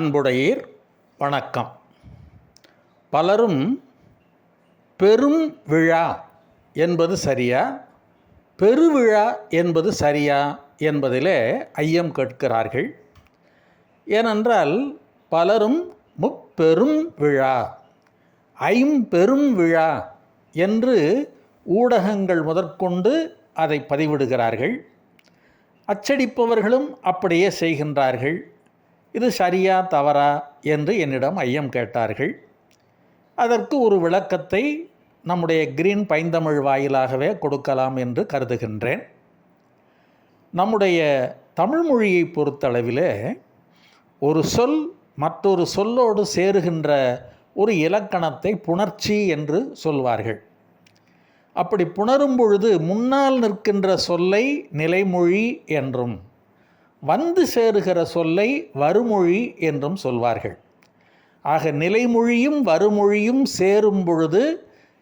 அன்புடையீர் வணக்கம். பலரும் பெரும் விழா என்பது சரியா? பெருவிழா என்பது சரியா என்பதிலே ஐயம் கேட்கிறார்கள். ஏனென்றால் பலரும் முப்பெரும் விழா ஐம்பெரும் விழா என்று ஊடகங்கள் முதற்கொண்டு அதை பதிவிடுகிறார்கள். அச்சடிப்பவர்களும் அப்படியே செய்கின்றார்கள். இது சரியா தவறா என்று என்னிடம் ஐயம் கேட்டார்கள். அதற்கு ஒரு விளக்கத்தை நம்முடைய கிரீன் பைந்தமிழ் வாயிலாகவே கொடுக்கலாம் என்று கருதுகின்றேன். நம்முடைய தமிழ் மொழியை பொறுத்தளவிலே ஒரு சொல் மற்றொரு சொல்லோடு சேருகின்ற ஒரு இலக்கணத்தை புணர்ச்சி என்று சொல்வார்கள். அப்படி புணரும் பொழுது முன்னால் நிற்கின்ற சொல்லை நிலைமொழி என்றும் வந்து சேருகிற சொல்லை வருமொழி என்றும் சொல்வார்கள். ஆக நிலைமொழியும் வருமொழியும் சேரும் பொழுது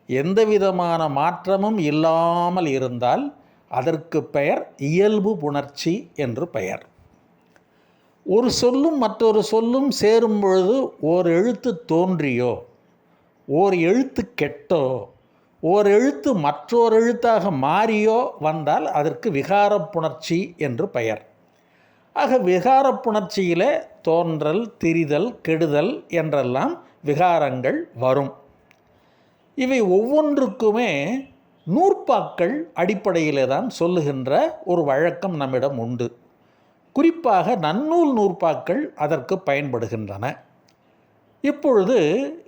எந்தவிதமான மாற்றமும் இல்லாமல் இருந்தால் அதற்கு பெயர் இயல்பு புணர்ச்சி என்று பெயர். ஒரு சொல்லும் மற்றொரு சொல்லும் சேரும் பொழுது ஓர் எழுத்து தோன்றியோ ஓர் எழுத்து கெட்டோ ஓர் எழுத்து மற்றொரு எழுத்தாக மாறியோ வந்தால் அதற்கு விகார புணர்ச்சி என்று பெயர். ஆக விகார புணர்ச்சியில் தோன்றல் திரிதல் கெடுதல் என்றெல்லாம் விகாரங்கள் வரும். இவை ஒவ்வொன்றுக்குமே நூற்பாக்கள் அடிப்படையிலே தான் சொல்லுகின்ற ஒரு வழக்கம் நம்மிடம் உண்டு. குறிப்பாக நன்னூல் நூற்பாக்கள் அதற்கு பயன்படுகின்றன. இப்பொழுது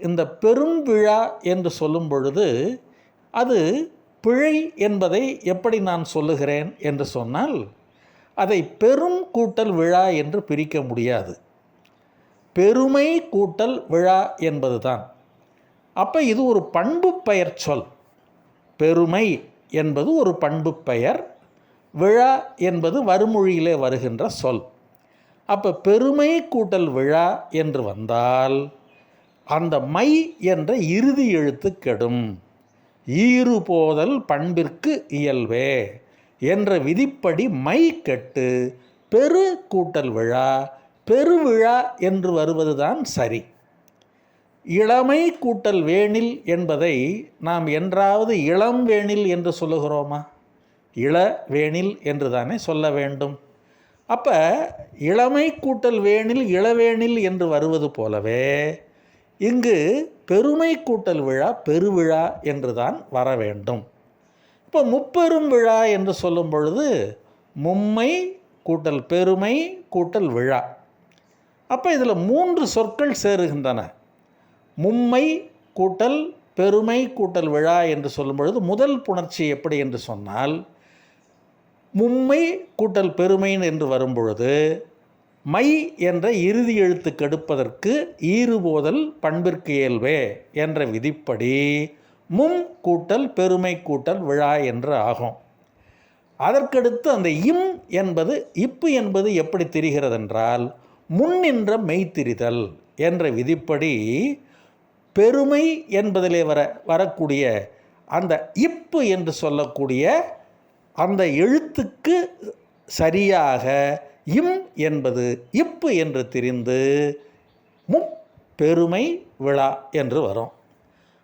இந்த பெரும் விழா என்று சொல்லும் பொழுது அது பிழை என்பதை எப்படி நான் சொல்லுகிறேன் என்று சொன்னால் அதை பெரும் கூட்டல் விழா என்று பிரிக்க முடியாது. பெருமை கூட்டல் விழா என்பது தான் அப்போ இது ஒரு பண்பு பெயர் சொல். பெருமை என்பது ஒரு பண்பு பெயர். விழா என்பது வறுமொழியிலே வருகின்ற சொல். அப்போ பெருமை கூட்டல் விழா என்று வந்தால் அந்த மை என்ற இறுதி எழுத்து கெடும். ஈறுபோதல் பண்பிற்கு இயல்பே. என்ற விதிப்படி மை கெட்டு பெரு கூட்டல் விழா பெருவிழா என்று வருவதுதான் சரி. இளமை கூட்டல் வேணில் என்பதை நாம் என்றாவது இளம் வேணில் என்று சொல்லுகிறோமா? இள வேணில் என்று தானே சொல்ல வேண்டும். அப்போ இளமை கூட்டல் வேணில் இளவேணில் என்று வருவது போலவே இங்கு பெருமை கூட்டல் விழா பெருவிழா என்று தான் வர வேண்டும். இப்போ முப்பெரும் விழா என்று சொல்லும் பொழுது மும்மை கூட்டல் பெருமை கூட்டல் விழா. அப்போ இதில் மூன்று சொற்கள் சேருகின்றன. மும்மை கூட்டல் பெருமை கூட்டல் விழா என்று சொல்லும் பொழுது முதல் புணர்ச்சி எப்படி என்று சொன்னால் மும்மை கூட்டல் பெருமைன்னு என்று வரும்பொழுது மை என்ற இறுதி எழுத்து கெடுப்பதற்கு ஈறுபோதல் பண்பிற்கு இயல்பே என்ற விதிப்படி மும் கூட்டல் பெருமை கூட்டல் விழா என்று ஆகும். அதற்கடுத்து அந்த இம் என்பது இப்பு என்பது எப்படி தெரிகிறது என்றால் முன் நின்ற மெய்த்திரிதல் என்ற விதிப்படி பெருமை என்பதிலே வர வரக்கூடிய அந்த இப்பு என்று சொல்லக்கூடிய அந்த எழுத்துக்கு சரியாக இம் என்பது இப்பு என்று தெரிந்து முப் பெருமை விழா என்று வரும்.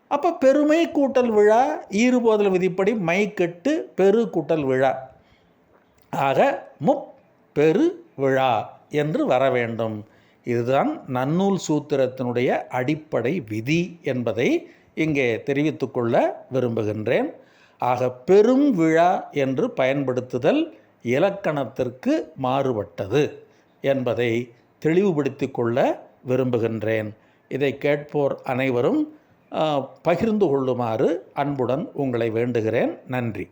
அப்போ பெருமை கூட்டல் விழா ஈறுபோதல் விதிப்படி மை கெட்டு பெரு கூட்டல் விழா. ஆக முப் பெரு விழா என்று வர வேண்டும். இதுதான் நன்னூல் சூத்திரத்தினுடைய அடிப்படை விதி என்பதை இங்கே தெரிவித்துக்கொள்ள விரும்புகின்றேன். ஆக பெரும் விழா என்று பயன்படுத்துதல் இலக்கணத்திற்கு மாறுபட்டது என்பதை தெளிவுபடுத்தி கொள்ள விரும்புகின்றேன். இதை கேட்போர் அனைவரும் பகிர்ந்து கொள்ளுமாறு அன்புடன் உங்களை வேண்டுகிறேன். நன்றி.